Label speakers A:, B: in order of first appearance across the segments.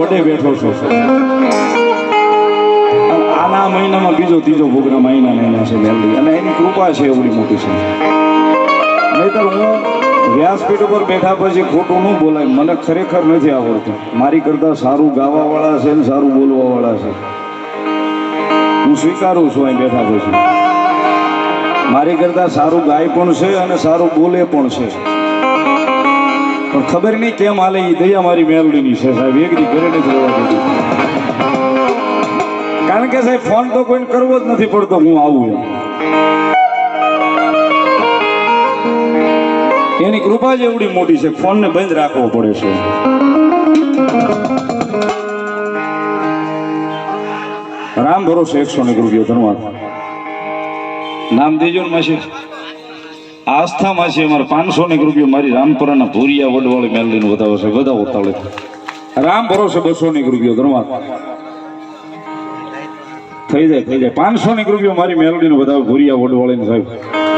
A: વડે બેઠો છો આના મહિનામાં બીજો ત્રીજો પ્રોગ્રામ મહિના મહિના છે મેલડી. અને એની કૃપા છે એવડી મોટી છે નહીતર હું વ્યાસપીઠ ઉપર બેઠા પછી ખોટું ન બોલાય. મને ખરેખર નથી આવડતું. મારી કરતાં સારું ગાવાવાળા છે ને સારું બોલવાવાળા છે. હું સ્વીકારું છું અહીં બેઠા પછી. મારી કરતાં સારું ગાય પણ છે અને સારું બોલે પણ છે. પણ ખબર નહીં કેમ હાલે એ દયા મારી મેલડીની છે સાહેબ. એક દી ઘરે નથી રહેવા દેતી. કારણ કે સાહેબ, ફોન તો કોઈને કરવો જ નથી પડતો, હું આવું એમ. એની કૃપા જ એવડી મોટી છે, ફોનને બંધ રાખવો પડે છે. રામ ભરોસે એકસો ને રૂપિયો ધન્યવાદ નામ દેજો ને માસી. આસ્થા છે, અમારે પાંચસો ને રૂપિયા મારી રામપુરાના ભૂરિયા વડવાળી મેલડીનું વધાવો છે, બધા ઉતાવળે. રામ ભરોસે બસો ને રૂપિયો ધનવાદ થઈ જાય થઈ જાય. પાંચસો ને રૂપિયો મારી મેલડીનો વધાવો ભૂરિયા વડવાળીને સાહેબ.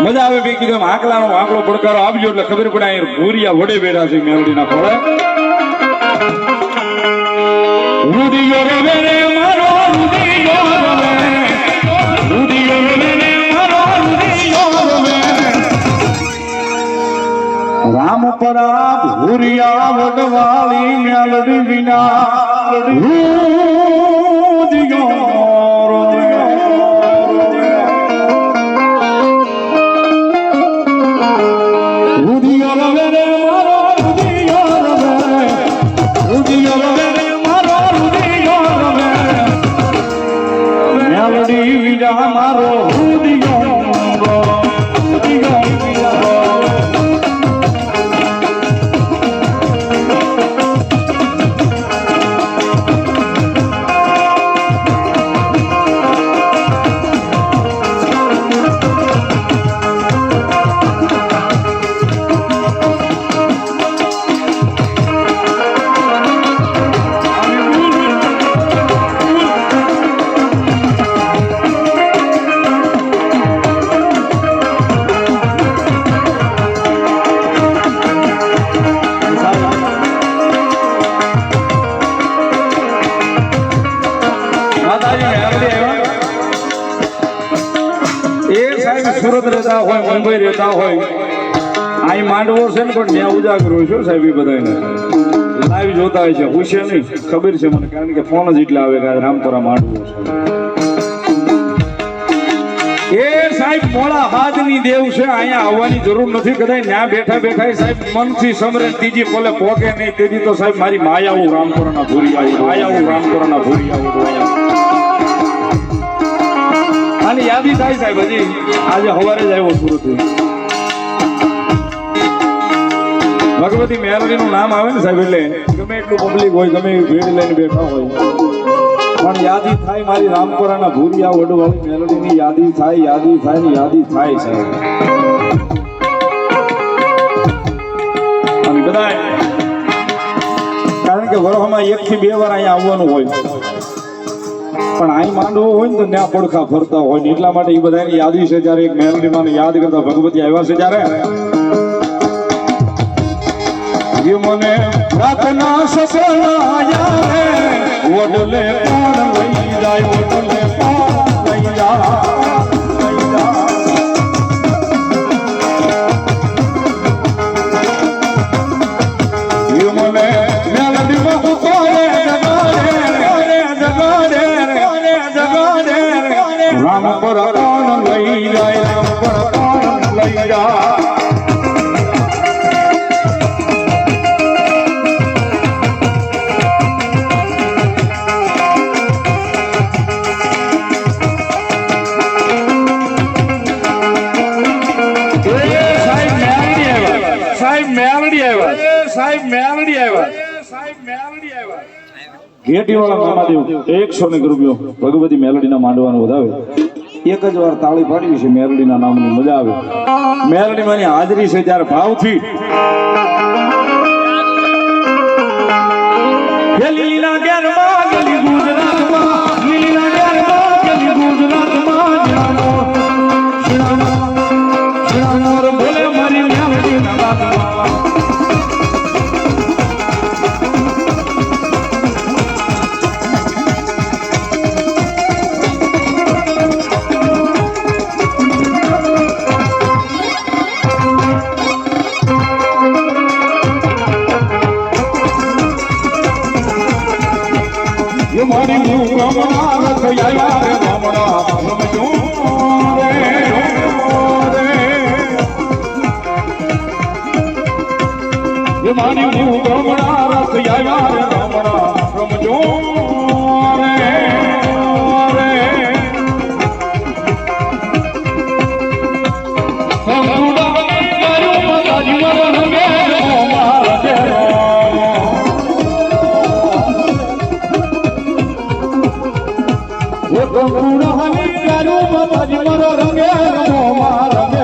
A: મજા આવે બે કીધું એમ આંકડો પડકારો આપજો એટલે ખબર પડે અહીં ભૂરિયા વડે બેઠા છે મેલડીના ફળે. રવે રે મારો રૂડિયો પરા ભૂરિયા વડવાળી મેલડી વિના. માતાજી મેલડી આવ્યા. એ સાહેબ સુરત રહેતા હોય મુંબઈ રહેતા હોય. અહીં માંડવો છે ને, પણ ત્યાં ઉજાગર છે સાહેબ એ બધાને લાઈવ જોતા હોય છે પૂછે નહીં, ખબર છે મને, કારણ કે ફોન જ એટલા આવે કે રામપુરા માંડવો છે. એ સાહેબ મોડા હાથની દેવ છે, અહીંયા આવવાની જરૂર નથી કદાચ ત્યાં બેઠા બેઠા સાહેબ મનથી સમરે ત્રીજી પોલે પોકે નહીં, તેથી તો સાહેબ મારી માયાવું રામપુરાના ભૂરી આવી માયાવું રામપુરાના ભૂરી આવું આની યાદી થાય સાહેબ હજી, આજે સવારે જ આવ્યો સુરત ભગવતી મેલડીનું નામ આવે ને સાહેબ એટલે, ગમે એટલું પબ્લિક હોય, ગમે એવી ભીડ લઈને બેઠા હોય. પણ યાદી થાય મારી રામપુરાના ભૂરિયા વડવાળી મેલડીની યાદી થાય યાદી થાય ને યાદી થાય છે. કારણ કે વરહમાં એક થી બે વાર અહીંયા આવવાનું હોય. પણ અહીં માંડવું હોય ને તો ત્યાં પડખા ફરતા હોય ને એટલા માટે એ બધાની યાદી છે. જ્યારે એક મેલડી માને યાદ કરતા ભગવતી આવ્યા છે જ્યારે મને પ્રાર્થના સફળ મેલડી આવ્યા. સાહેબ મેલડી આવ્યા. સાહેબ મેલડી આવ્યા. ઘેટીવાળા મામાદેવ એકસો ને રૂપિયો ભગવતી મેલડીના માંડવાનું વધાવે. એક જ વાર તાળી પાડવી છે મેલડીના નામની મજા આવે. મેલડી હાજરી છે ત્યારે ભાવથી. મારી હું ગમના નથી આવ્યા રે ગમના ગમજું મારી
B: હું ગમણા રસ આવ્યા રે ગમણા એ કંકુડાની મારું માતાજી મારા રંગે મારા ઘેરો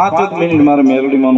A: પાંચ જ મિનિટ મારે મેલડીમાં